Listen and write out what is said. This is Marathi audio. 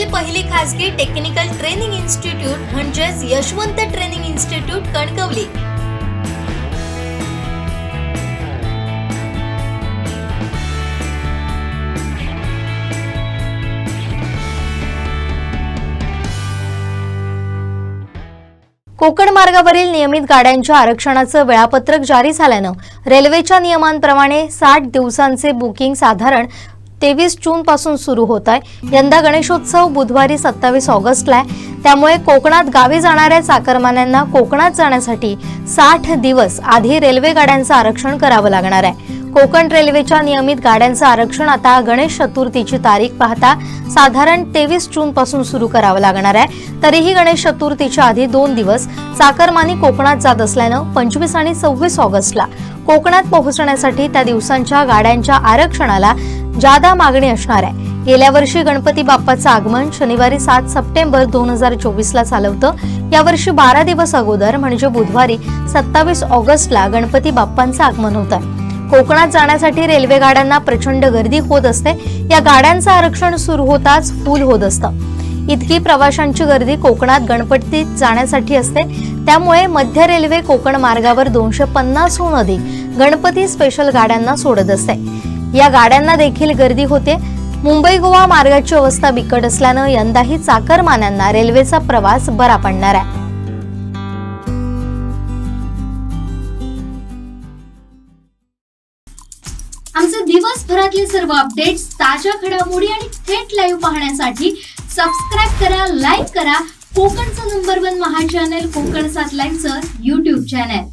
देशातील पहिली खासगी टेक्निकल ट्रेनिंग इन्स्टिट्यूट म्हणजेच यशवंत ट्रेनिंग इन्स्टिट्यूट कणकवली. कोकण मार्गावरील नियमित गाड्यांच्या आरक्षणाचं वेळापत्रक जारी झाल्यानं रेल्वेच्या नियमांप्रमाणे साठ दिवसांचे बुकिंग साधारण तेवीस जून पासून सुरू होत आहे. यंदा गणेशोत्सव बुधवारी सत्तावीस ऑगस्टला आहे. त्यामुळे कोकणात गावी जाणाऱ्या चाकरमान्यांना कोकणात जाण्यासाठी साठ दिवस आधी रेल्वे गाड्यांचं आरक्षण करावं लागणार आहे. कोकण रेल्वेच्या नियमित गाड्यांचं आरक्षण आता गणेश चतुर्थीची तारीख पाहता साधारण तेवीस जून पासून सुरू करावं लागणार आहे. तरीही गणेश चतुर्थीच्या आधी दोन दिवस चाकरमानी कोकणात जात असल्यानं पंचवीस आणि सव्वीस ऑगस्टला कोकणात पोहोचण्यासाठी त्या दिवसांच्या गाड्यांच्या आरक्षणाला जादा मागणी असणार आहे. गेल्या वर्षी गणपती बाप्पाचं आगमन शनिवारी सात सप्टेंबर दोन हजार चोवीसला झालं होतं. यावर्षी बारा दिवस अगोदर म्हणजे बुधवारी सत्तावीस ऑगस्टला गणपती बाप्पांचं आगमन होतं. कोकणात जाण्यासाठी रेल्वे गाड्यांना प्रचंड गर्दी होत असते. या गाड्यांचं आरक्षण सुरू होताच फुल होत असतं. इतकी प्रवाशांची गर्दी कोकणात गणपतीत जाण्यासाठी असते. त्यामुळे मध्य रेल्वे कोकण मार्गावर दोनशे पन्नासहून अधिक गणपती स्पेशल गाड्यांना सोडत असते. या गाड्यांना देखील गर्दी होते. मुंबई गोवा मार्गाची अवस्था बिकट असल्यानं यंदाही चाकरमान्यांना रेल्वेचा प्रवास बरा पडणार आहे. आमचे दिवसभरातले सर्व अपडेट्स ताज्या घडामोडी आणि थेट लाईव्ह पाहण्यासाठी सबस्क्राईब करा लाईक करा. कोकणचं नंबर वन महा चॅनल कोकण सात लाईव्हचं युट्यूब चॅनल